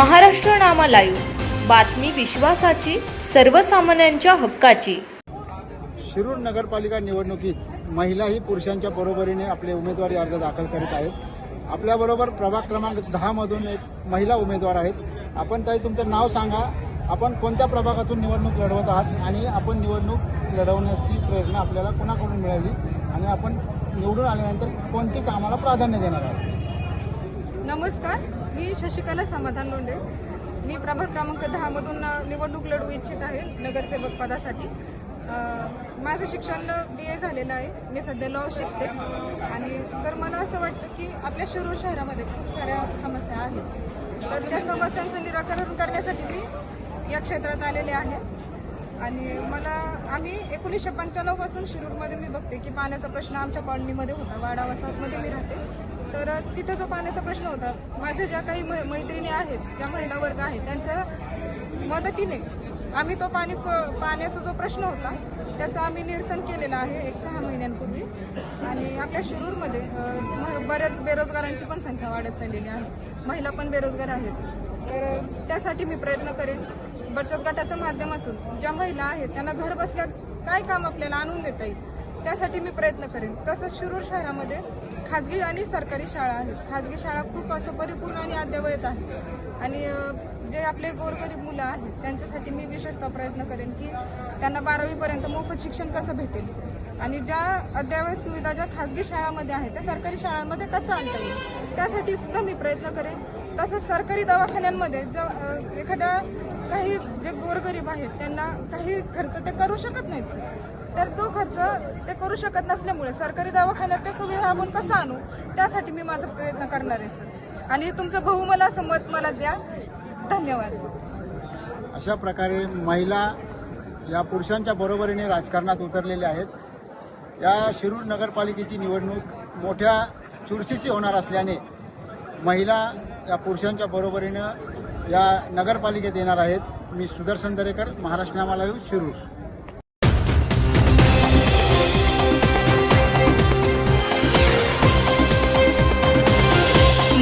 Maharashtra Nama live. बातमी विश्वासाची सर्वसामान्यांच्या हक्काची. शिरूर नगरपालिका निवडणुकीत महिलाही पुरुषांच्या बरोबरीने आपले उमेदवारी अर्ज दाखल करीत आहेत. आपल्याबरोबर प्रभाग क्रमांक दहामधून एक महिला उमेदवार आहेत. आपण ताई तुमचं नाव सांगा. आपण कोणत्या प्रभागातून निवडणूक लढवत आहात आणि आपण निवडणूक लढवण्याची प्रेरणा आपल्याला कोणाकडून मिळाली? आणि आपण निवडून आल्यानंतर कोणती कामाला प्राधान्य देणार आहात? नमस्कार. मी शशिकला समाधान लोंढे. मी प्रभाग क्रमांक दहामधून निवडणूक लढवू इच्छित आहे नगरसेवक पदासाठी. माझं शिक्षण बी ए झालेलं आहे. मी सध्या लॉ शिकते. आणि सर मला असं वाटतं की आपल्या शिरूर शहरामध्ये खूप साऱ्या समस्या आहेत. तर त्या समस्यांचं निराकरण करण्यासाठी मी या क्षेत्रात आलेले आहे. आणि मला आम्ही एकोणीसशे पंच्याण्णवपासून शिरूरमध्ये मी बघते की पाण्याचा प्रश्न आमच्या कॉलनीमध्ये होता. वाडा वसाहतमध्ये मी राहते. तर तिथं जो पाण्याचा प्रश्न होता माझ्या ज्या काही मै- मैत्रिणी आहेत ज्या महिला वर्ग आहेत त्यांच्या मदतीने आम्ही तो पाणी पाण्याचा जो प्रश्न होता त्याचं आम्ही निरसन केलेलं आहे एक सहा महिन्यांपूर्वी. आणि आपल्या शिरूरमध्ये म- बऱ्याच बेरोजगारांची पण संख्या वाढत चाललेली आहे. महिला पण बेरोजगार आहेत. तर त्यासाठी मी प्रयत्न करेन बचत गटाच्या माध्यमातून ज्या महिला आहेत त्यांना घर बसल्या काय काम आपल्याला आणून देता येईल? त्यासाठी मी प्रयत्न करेन. तसंच शिरूर शहरामध्ये खाजगी आणि सरकारी शाळा आहेत. खाजगी शाळा खूप असं परिपूर्ण आणि अद्ययावत आहे आणि जे आपले गोरगरीब मुलं आहेत त्यांच्यासाठी मी विशेषतः प्रयत्न करेन की त्यांना बारावीपर्यंत मोफत शिक्षण कसं भेटेल? आणि ज्या अद्यावत सुविधा ज्या खाजगी शाळामध्ये आहेत त्या सरकारी शाळांमध्ये कसं आणता येईल? त्यासाठी सुद्धा मी प्रयत्न करेन. तसंच सरकारी दवाखान्यांमध्ये ज एखाद्या काही जे गोरगरीब आहेत त्यांना काही खर्च ते करू शकत नाहीत. तर तो खर्च ते करू शकत नसल्यामुळे सरकारी दवाखान्यात त्या सुविधा आपण कसं आणू त्यासाठी मी माझा प्रयत्न करणार आहे सर. आणि तुमचं बहुमला असं मत मला द्या. धन्यवाद. अशा प्रकारे महिला या पुरुषांच्या बरोबरीने राजकारणात उतरलेल्या आहेत. या शिरूर नगरपालिकेची निवडणूक मोठ्या चुरशीची होणार असल्याने महिला या पुरुषांच्या बरोबरीनं या नगरपालिकेत येणार आहेत. मी सुदर्शन दरेकर महाराष्ट्र नामाला येऊ शिरूर.